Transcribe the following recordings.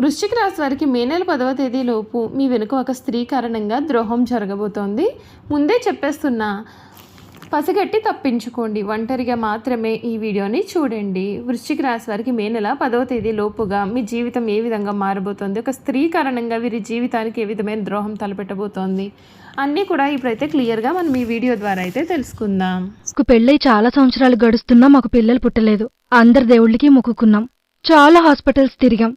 వృశ్చిక రాశి వారికి మే నెల పదవ తేదీలోపు మీ వెనుక ఒక స్త్రీ కారణంగా ద్రోహం జరగబోతోంది. ముందే చెప్పేస్తున్నా పసిగట్టి తప్పించుకోండి. ఒంటరిగా మాత్రమే ఈ వీడియోని చూడండి. వృశ్చిక రాశి వారికి మే నెల పదవ తేదీ లోపుగా మీ జీవితం ఏ విధంగా మారబోతోంది? ఒక స్త్రీ కారణంగా వీరి జీవితానికి ఏ విధమైన ద్రోహం తలపెట్టబోతోంది? అన్నీ కూడా ఇప్పుడైతే క్లియర్గా మనం ఈ వీడియో ద్వారా అయితే తెలుసుకుందాం. మాకు పెళ్ళై చాలా సంవత్సరాలు గడుస్తున్నా మాకు పిల్లలు పుట్టలేదు. అందరి దేవుళ్ళకి మొక్కుకున్నాం. చాలా హాస్పిటల్స్ తిరిగాం.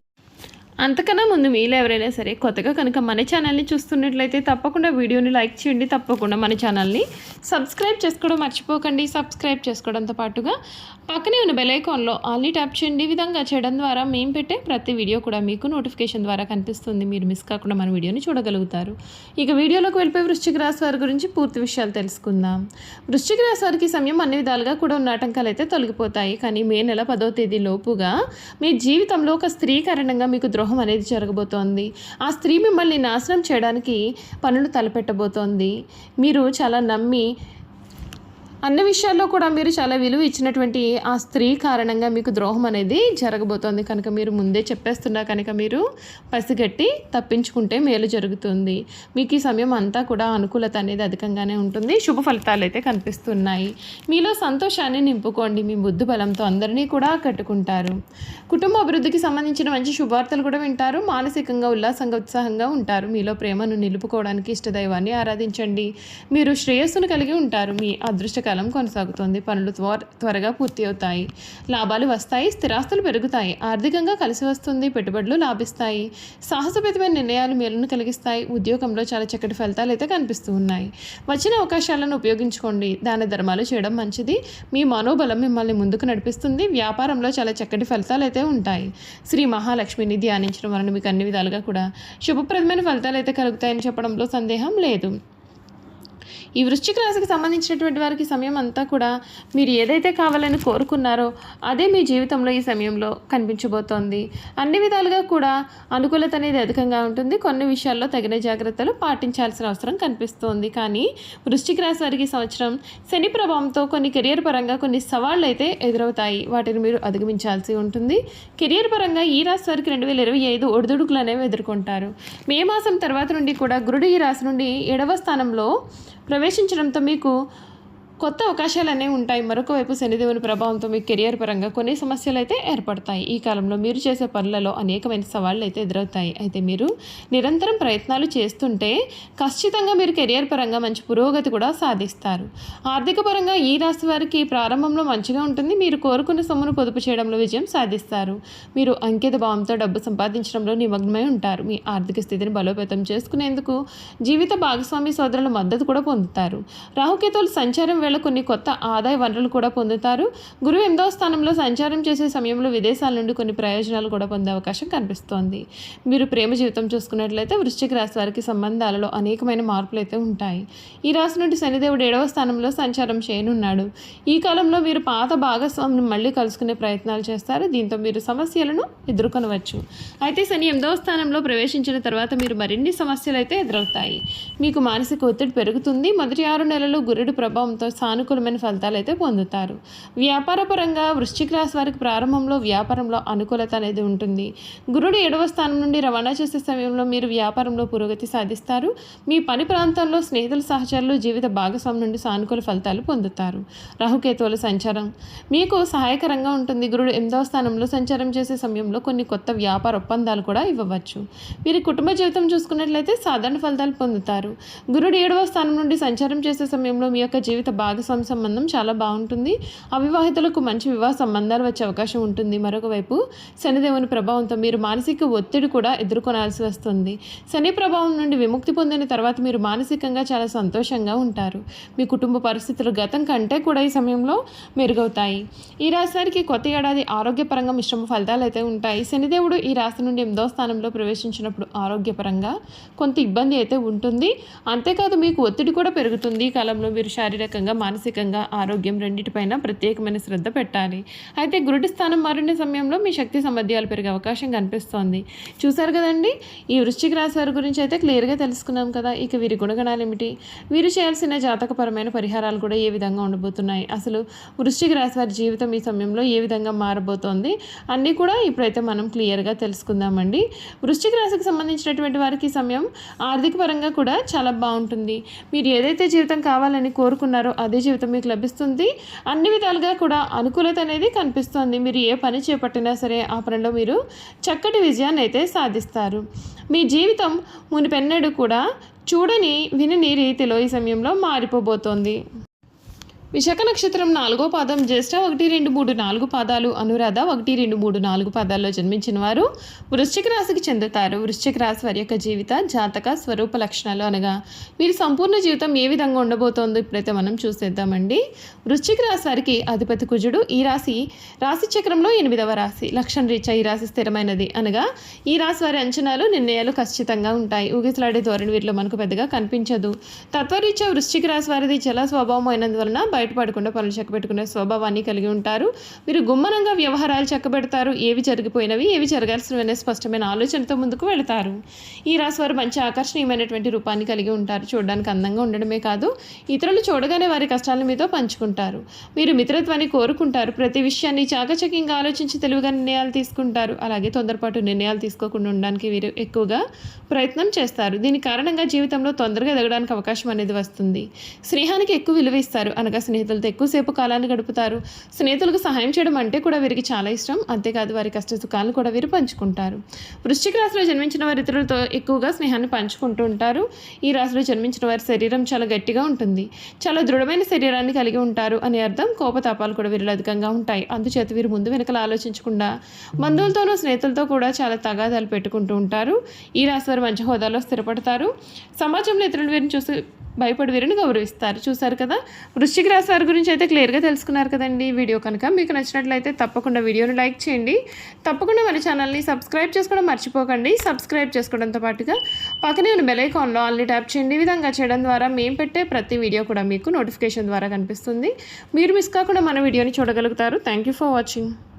అంతకన్నా ముందు మీలో ఎవరైనా సరే కొత్తగా కనుక మన ఛానల్ని చూస్తున్నట్లయితే తప్పకుండా వీడియోని లైక్ చేయండి తప్పకుండా మన ఛానల్ని సబ్స్క్రైబ్ చేసుకోవడం మర్చిపోకండి. సబ్స్క్రైబ్ చేసుకోవడంతో పాటుగా పక్కనే ఉన్న బెలైకాన్లో ఆల్ని ట్యాప్ చేయండి. విధంగా చేయడం ద్వారా మేము పెట్టే ప్రతి వీడియో కూడా మీకు నోటిఫికేషన్ ద్వారా కనిపిస్తుంది. మీరు మిస్ కాకుండా మన వీడియోని చూడగలుగుతారు. ఇక వీడియోలోకి వెళ్ళిపోయి వృశ్చిక రాశి వారి గురించి పూర్తి విషయాలు తెలుసుకుందాం. వృశ్చిక రాశి వారికి సమయం అన్ని విధాలుగా కూడా ఉన్న ఆటంకాలు అయితే తొలగిపోతాయి. కానీ మే నెల పదో తేదీ లోపుగా మీ జీవితంలో ఒక స్త్రీ కారణంగా మీకు ద్రోహం అనేది జరగబోతోంది. ఆ స్త్రీ మిమ్మల్ని నాశనం చేయడానికి పనులు తలపెట్టబోతోంది. మీరు చాలా నమ్మి అన్ని విషయాల్లో కూడా మీరు చాలా విలువ ఇచ్చినటువంటి ఆ స్త్రీ కారణంగా మీకు ద్రోహం అనేది జరగబోతోంది. కనుక మీరు ముందే చెప్పేస్తున్నా కనుక మీరు పసిగట్టి తప్పించుకుంటే మేలు జరుగుతుంది. మీకు ఈ సమయం అంతా కూడా అనుకూలత అనేది అధికంగానే ఉంటుంది. శుభ ఫలితాలు అయితే కనిపిస్తున్నాయి. మీలో సంతోషాన్ని నింపుకోండి. మీ బుద్ధి బలంతో అందరినీ కూడా కట్టుకుంటారు. కుటుంబ అభివృద్ధికి సంబంధించిన మంచి శుభార్తలు కూడా వింటారు. మానసికంగా ఉల్లాసంగా ఉత్సాహంగా ఉంటారు. మీలో ప్రేమను నిలుపుకోవడానికి ఇష్టదైవాన్ని ఆరాధించండి. మీరు శ్రేయస్సును కలిగి ఉంటారు. మీ కాలం కొనసాగుతుంది. పనులు త్వర త్వరగా పూర్తి అవుతాయి. లాభాలు వస్తాయి స్థిరాస్తులు పెరుగుతాయి. ఆర్థికంగా కలిసి వస్తుంది పెట్టుబడులు లాభిస్తాయి. సాహసపేతమైన నిర్ణయాలు మేలును కలిగిస్తాయి. ఉద్యోగంలో చాలా చక్కటి ఫలితాలు అయితే కనిపిస్తూ ఉన్నాయి. వచ్చిన అవకాశాలను ఉపయోగించుకోండి. దాన ధర్మాలు చేయడం మంచిది. మీ మనోబలం మిమ్మల్ని ముందుకు నడిపిస్తుంది. వ్యాపారంలో చాలా చక్కటి ఫలితాలు అయితే ఉంటాయి. శ్రీ మహాలక్ష్మిని ధ్యానించడం వలన మీకు అన్ని విధాలుగా కూడా శుభప్రదమైన ఫలితాలు అయితే కలుగుతాయని చెప్పడంలో సందేహం లేదు. ఈ వృశ్చిక రాశికి సంబంధించినటువంటి వారికి సమయం అంతా కూడా మీరు ఏదైతే కావాలని కోరుకున్నారో అదే మీ జీవితంలో ఈ సమయంలో కనిపించబోతోంది. అన్ని విధాలుగా కూడా అనుకూలత అనేది అధికంగా ఉంటుంది. కొన్ని విషయాల్లో తగిన జాగ్రత్తలు పాటించాల్సిన అవసరం కనిపిస్తోంది. కానీ వృశ్చిక రాశి వారికి సంవత్సరం శని ప్రభావంతో కొన్ని కెరియర్ పరంగా కొన్ని సవాళ్ళు అయితే ఎదురవుతాయి. వాటిని మీరు అధిగమించాల్సి ఉంటుంది. కెరియర్ పరంగా ఈ రాశి వారికి రెండు వేల ఇరవై ఐదు ఒడిదుడుకులు అనేవి ఎదుర్కొంటారు. మే మాసం తర్వాత నుండి కూడా గురుడు ఈ రాశి నుండి ఏడవ స్థానంలో ప్రవేశించడంతో మీకు కొత్త అవకాశాలు అనేవి ఉంటాయి. మరొక వైపు శనిదేవుని ప్రభావంతో మీ కెరియర్ పరంగా కొన్ని సమస్యలు అయితే ఏర్పడతాయి. ఈ కాలంలో మీరు చేసే పనులలో అనేకమైన సవాళ్ళు అయితే ఎదురవుతాయి. అయితే మీరు నిరంతరం ప్రయత్నాలు చేస్తుంటే ఖచ్చితంగా మీరు కెరియర్ పరంగా మంచి పురోగతి కూడా సాధిస్తారు. ఆర్థిక పరంగా ఈ రాశి వారికి ప్రారంభంలో మంచిగా ఉంటుంది. మీరు కోరుకున్న సొమ్మును పొదుపు చేయడంలో విజయం సాధిస్తారు. మీరు అంకిత భావంతో డబ్బు సంపాదించడంలో నిమగ్నమై ఉంటారు. మీ ఆర్థిక స్థితిని బలోపేతం చేసుకునేందుకు జీవిత భాగస్వామి సోదరుల మద్దతు కూడా పొందుతారు. రాహుకేతువుల సంచారం వేళ కొన్ని కొత్త ఆదాయ వనరులు కూడా పొందుతారు. గురువు ఎనిమిదవ స్థానంలో సంచారం చేసే సమయంలో విదేశాల నుండి కొన్ని ప్రయోజనాలు కూడా పొందే అవకాశం కనిపిస్తోంది. మీరు ప్రేమ జీవితం చూసుకున్నట్లయితే వృశ్చిక రాశి వారికి సంబంధాలలో అనేకమైన మార్పులు అయితే ఉంటాయి. ఈ రాశి నుండి శనిదేవుడు ఏడవ స్థానంలో సంచారం చేయనున్నాడు. ఈ కాలంలో మీరు పాత భాగస్వామిని మళ్ళీ కలుసుకునే ప్రయత్నాలు చేస్తారు. దీంతో మీరు సమస్యలను ఎదుర్కొనవచ్చు. అయితే శని ఎనిమిదవ స్థానంలో ప్రవేశించిన తర్వాత మీరు మరిన్ని సమస్యలు అయితే ఎదురవుతాయి. మీకు మానసిక ఒత్తిడి పెరుగుతుంది. మొదటి ఆరు నెలలు గురుడు ప్రభావంతో సానుకూలమైన ఫలితాలు అయితే పొందుతారు. వ్యాపారపరంగా వృశ్చిక రాశి వారికి ప్రారంభంలో వ్యాపారంలో అనుకూలత అనేది ఉంటుంది. గురుడు ఏడవ స్థానం నుండి రవాణా చేసే సమయంలో మీరు వ్యాపారంలో పురోగతి సాధిస్తారు. మీ పని ప్రాంతంలో స్నేహితుల సహచరులు జీవిత భాగస్వామి నుండి సానుకూల ఫలితాలు పొందుతారు. రాహుకేతువుల సంచారం. మీకు సహాయకరంగా ఉంటుంది. గురుడు ఎనిమిదవ స్థానంలో సంచారం చేసే సమయంలో కొన్ని కొత్త వ్యాపార ఒప్పందాలు కూడా ఇవ్వవచ్చు. మీరు కుటుంబ జీవితం చూసుకున్నట్లయితే సాధారణ ఫలితాలు పొందుతారు. గురుడు ఏడవ స్థానం నుండి సంచారం చేసే సమయంలో మీ యొక్క జీవిత భాగస్వామి సంబంధం చాలా బాగుంటుంది. అవివాహితులకు మంచి వివాహ సంబంధాలు వచ్చే అవకాశం ఉంటుంది. మరొకవైపు శనిదేవుని ప్రభావంతో మీరు మానసిక ఒత్తిడి కూడా ఎదుర్కొనాల్సి వస్తుంది. శని ప్రభావం నుండి విముక్తి పొందిన తర్వాత మీరు మానసికంగా చాలా సంతోషంగా ఉంటారు. మీ కుటుంబ పరిస్థితులు గతం కంటే కూడా ఈ సమయంలో మెరుగవుతాయి. ఈ రాశివారికి కొత్త ఏడాది ఆరోగ్యపరంగా మిశ్రమ ఫలితాలు అయితే ఉంటాయి. శనిదేవుడు ఈ రాశి నుండి ఎనిమిదో స్థానంలో ప్రవేశించినప్పుడు ఆరోగ్యపరంగా కొంత ఇబ్బంది అయితే ఉంటుంది. అంతేకాదు మీకు ఒత్తిడి కూడా పెరుగుతుంది. ఈ కాలంలో మీరు శారీరకంగా మానసికంగా ఆరోగ్యం రెండింటిపైన ప్రత్యేకమైన శ్రద్ధ పెట్టాలి. అయితే గురుడి స్థానం మారిన సమయంలో మీ శక్తి సామర్థ్యాలు పెరిగే అవకాశం కనిపిస్తోంది. చూసారు కదండి? ఈ వృశ్చిక రాశి వారి గురించి అయితే క్లియర్గా తెలుసుకున్నాం కదా. ఇక వీరి గుణగణాలు ఏమిటి వీరు చేయాల్సిన జాతకపరమైన పరిహారాలు కూడా ఏ విధంగా ఉండబోతున్నాయి? అసలు వృశ్చిక రాశి వారి జీవితం ఈ సమయంలో ఏ విధంగా మారబోతోంది? అన్నీ కూడా ఇప్పుడైతే మనం క్లియర్గా తెలుసుకుందామండి. వృశ్చిక రాశికి సంబంధించినటువంటి వారికి ఈ సమయం ఆర్థిక పరంగా కూడా చాలా బాగుంటుంది. మీరు ఏదైతే జీవితం కావాలని కోరుకున్నారో అదే జీవితం మీకు లభిస్తుంది. అన్ని విధాలుగా కూడా అనుకూలత అనేది కనిపిస్తుంది. మీరు ఏ పని చేపట్టినా సరే ఆ పనిలో మీరు చక్కటి విజయాన్ని అయితే సాధిస్తారు. మీ జీవితం మునిపెన్నడు కూడా చూడని వినని రీతిలో ఈ సమయంలో మారిపోబోతోంది. విశాఖ నక్షత్రం నాలుగో పాదం జ్యేష్ఠ ఒకటి రెండు మూడు నాలుగు పాదాలు అనురాధ ఒకటి రెండు మూడు నాలుగు పాదాల్లో జన్మించిన వారు వృశ్చిక రాశికి చెందుతారు. వృశ్చిక రాశి వారి యొక్క జీవిత జాతక స్వరూప లక్షణాలు అనగా వీరి సంపూర్ణ జీవితం ఏ విధంగా ఉండబోతోందో ఇప్పుడైతే మనం చూసేద్దామండి. వృశ్చిక రాశి వారికి అధిపతి కుజుడు. ఈ రాశి రాశి చక్రంలో ఎనిమిదవ రాశి. లక్షణ రీత్యా ఈ రాశి స్థిరమైనది అనగా ఈ రాశి వారి అంచనాలు నిర్ణయాలు ఖచ్చితంగా ఉంటాయి. ఊగిసలాడే ధోరణి వీరిలో మనకు పెద్దగా కనిపించదు. తత్వరీత్యా వృశ్చిక రాశి వారిది జల స్వభావం అయినందువలన బయటపడకుండా పనులు చక్కబెట్టుకునే స్వభావాన్ని కలిగి ఉంటారు. మీరు గుమ్మనంగా వ్యవహారాలు చక్కబెడతారు. ఏవి జరిగిపోయినవి ఏవి జరగాల్సినవి స్పష్టమైన ఆలోచనతో ముందుకు వెళతారు. ఈ రాశి వారు మంచి ఆకర్షణీయమైనటువంటి రూపాన్ని కలిగి ఉంటారు. చూడడానికి అందంగా ఉండడమే కాదు ఇతరులు చూడగానే వారి కష్టాలను మీతో పంచుకుంటారు. మీరు మిత్రత్వాన్ని కోరుకుంటారు. ప్రతి విషయాన్ని చాకచక్యంగా ఆలోచించి తెలివిగా నిర్ణయాలు తీసుకుంటారు. అలాగే తొందరపాటు నిర్ణయాలు తీసుకోకుండా ఉండడానికి వీరు ఎక్కువగా ప్రయత్నం చేస్తారు. దీని కారణంగా జీవితంలో తొందరగా ఎదగడానికి అవకాశం అనేది వస్తుంది. స్నేహానికి ఎక్కువ విలువ ఇస్తారు. అనగా స్నేహితులతో ఎక్కువసేపు కాలాన్ని గడుపుతారు. స్నేహితులకు సహాయం చేయడం అంటే కూడా వీరికి చాలా ఇష్టం. అంతేకాదు వారి కష్ట సుఖాలను కూడా వీరు పంచుకుంటారు. వృశ్చిక రాశిలో జన్మించిన వారి ఇతరులతో ఎక్కువగా స్నేహాన్ని పంచుకుంటూ ఉంటారు. ఈ రాశిలో జన్మించిన వారి శరీరం చాలా గట్టిగా ఉంటుంది. చాలా దృఢమైన శరీరాన్ని కలిగి ఉంటారు అని అర్థం కోపతాపాలు కూడా వీరిలో అధికంగా ఉంటాయి. అందుచేత వీరు ముందు వెనకలు ఆలోచించకుండా బంధువులతోనూ స్నేహితులతో కూడా చాలా తగాదాలు పెట్టుకుంటూ ఉంటారు. ఈ రాశి వారు మంచి హోదాలో స్థిరపడతారు. సమాజంలో ఇతరులు వీరిని చూసి భయపడి వీరిని గౌరవిస్తారు. చూసారు కదా? వృశ్చిక రాశి వారి గురించి అయితే క్లియర్గా తెలుసుకున్నారు కదండి వీడియో కనుక. మీకు నచ్చినట్లయితే తప్పకుండా వీడియోని లైక్ చేయండి. తప్పకుండా మన ఛానల్ని సబ్స్క్రైబ్ చేసుకోవడం మర్చిపోకండి. సబ్స్క్రైబ్ చేసుకోవడంతో పాటుగా పక్కనే ఉన్న బెలైకాన్లో ఆల్ని ట్యాప్ చేయండి. ఈ విధంగా చేయడం ద్వారా మేము పెట్టే ప్రతి వీడియో కూడా మీకు నోటిఫికేషన్ ద్వారా కనిపిస్తుంది. మీరు మిస్ కాకుండా మన వీడియోని చూడగలుగుతారు. Thank you for watching.